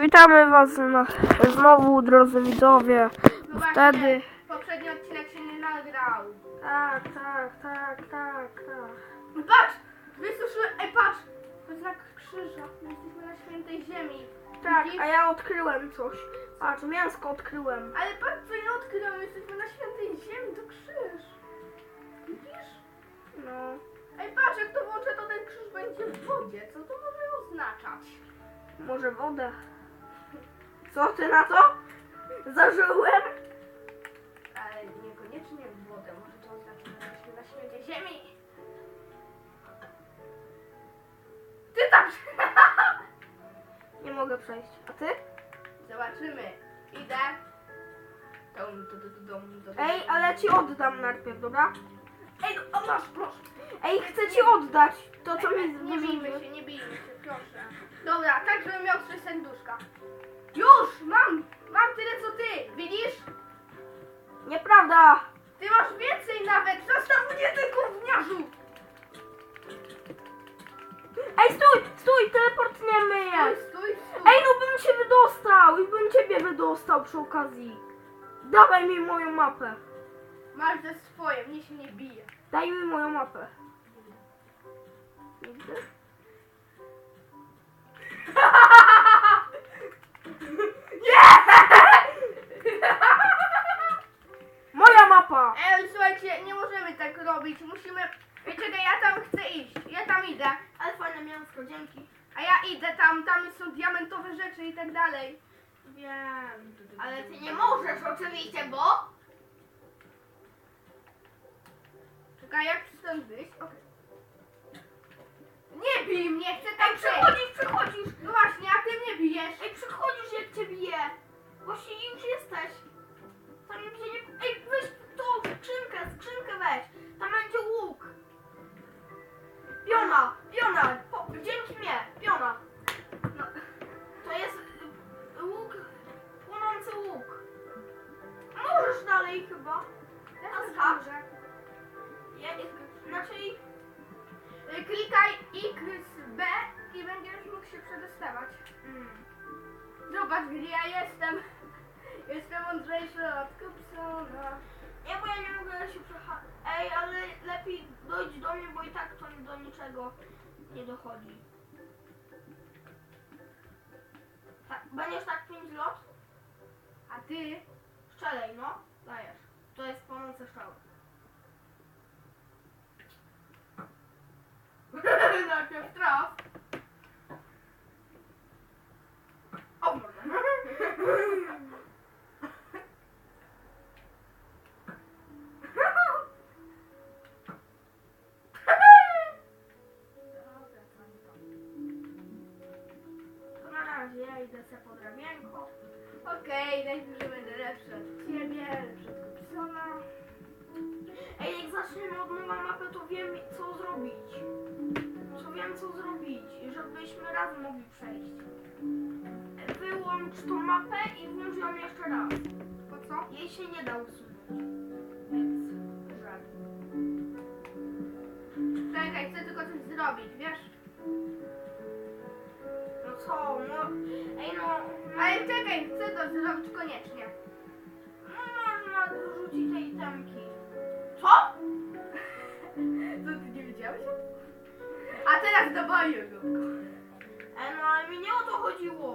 Witamy Was na, znowu, drodzy widzowie. No Wtedy. poprzedni odcinek się nie nagrał. Tak, tak, tak, tak, tak. No patrz! Wysłyszyłem, ej patrz! To znak krzyża. My jesteśmy na świętej ziemi. Tak, Widzisz? a ja odkryłem coś. Patrz, mięsko odkryłem. Ale patrz co ja odkryłem, jesteśmy na świętej ziemi, to krzyż. Widzisz? No. Ej patrz, jak to włączę, to ten krzyż będzie w wodzie. Co to może oznaczać? Może wodę. Co ty na to? Zażyłem? Ale niekoniecznie wodę, może to że jesteśmy na świętej ziemi. Ty tam! Nie mogę przejść. A ty? Zobaczymy. Idę. Du, dum, du, du, Ej, ale ci oddam najpierw, dobra? Ej, no, o, masz, masz. Ej, chcę ci oddać to, co mi Ej, Nie bijmy się, nie bijmy się, proszę. Dobra, tak, żebym miał trzy serduszka. Już! Mam! Mam tyle co ty! Widzisz? Nieprawda! Ty masz więcej nawet! Zostaw mnie ty gówniarzu! Ej, stój, stój, teleportniemy Stój, je. stój, stój! Ej, no bym się wydostał i bym ciebie wydostał przy okazji. Dawaj mi moją mapę. Masz ze swoje, mnie się nie bije. Daj mi moją mapę. Nigdy? Robić. Musimy... Czekaj, ja tam chcę iść. Ja tam idę. Ale fajne mięsko, dzięki. A ja idę tam, tam są diamentowe rzeczy i tak dalej. Wiem. Ale ty nie możesz oczywiście, bo... Czekaj, jak stąd wyjść? Okej. Nie bij mnie, chcę tam Ej, przejść. przechodzisz, przechodzisz! No właśnie, a ty mnie bijesz. Ej, przechodzisz jak cię bije! Właśnie już jesteś. Tam się nie... Ej, weź tą skrzynkę, skrzynkę weź. Tam będzie łuk. Piona, piona, po, dzięki mnie, piona. No, to jest y, łuk, płonący łuk. Możesz dalej chyba. Ja A skacz. Ja nie, znaczy, Y, Klikaj X, B i będziesz mógł się przedostawać. mm, Zobacz, gdzie ja jestem. Jestem mądrzejszy od Kupsona. nie, bo ja nie mogę się przechadzać. Ej, dojdź do mnie, bo i tak to do niczego nie dochodzi. Tak, będziesz tak pięć lot? A ty? Strzelej, no. Dajesz. To jest płonące strzały. Idę se po drewienko. Okej, najpierw, że będę lepszy od ciebie, lepszy od Kupsona. Ej, jak zaczniemy od nowa mapę, to wiem co zrobić. To wiem co zrobić, żebyśmy razem mogli przejść. Wyłącz tą mapę i włącz ją jeszcze raz. Po co? Jej się nie da usunąć. Więc żal. Czekaj, chcę tylko coś zrobić, wiesz? Co, no... Ej no... Ale czekaj, chcę to zrobić koniecznie. no można wyrzucić tej temki. Co? Co, ty nie wiedziałeś? A teraz do boju. Ej no ale mi nie o to chodziło.